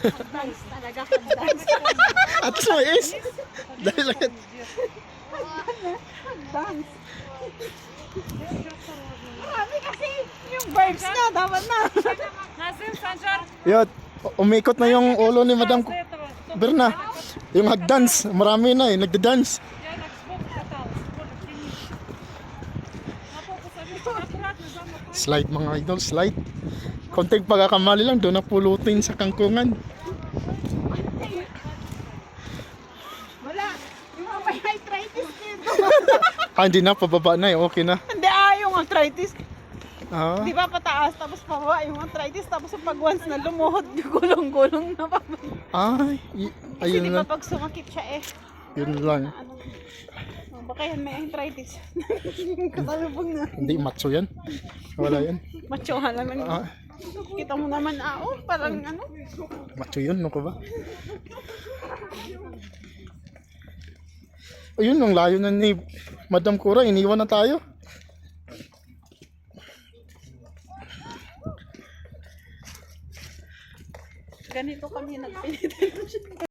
Advance talaga. Advance. At sa is. Dahil lang yan. Advance. Marami kasi yung vibes na. Dapat na. Nazim, Sanjar. Yun. Umikot na yung ulo ni Madam Berna. Yung hagdance. Marami na eh. Nagda-dance. Yan, nag-smoke na tao. Napokus sa slide mga idol slide konting pagkakamali lang doon napulutin sa kangkungan. Wala. Yung may arthritis dito. Ah hindi na pababa na eh okay na. Hindi ah yung arthritis. Ah. Di ba pataas tapos pababa. Yung arthritis tapos pag once na lumuhod gulong-gulong na pababa. Ay, ayun Kasi di ba pag sumakit siya eh. Yun lang. oh, baka yan may arthritis. Katalubog na. Hindi macho yan. Wala yan. Machohan naman. Ah, Kita mo naman, ah, oh, parang ano. macho yun. Ano ko ba? Ayun, ang layo na ni Madam Kura. Iniwan na tayo. Ganito kami nagpilitin.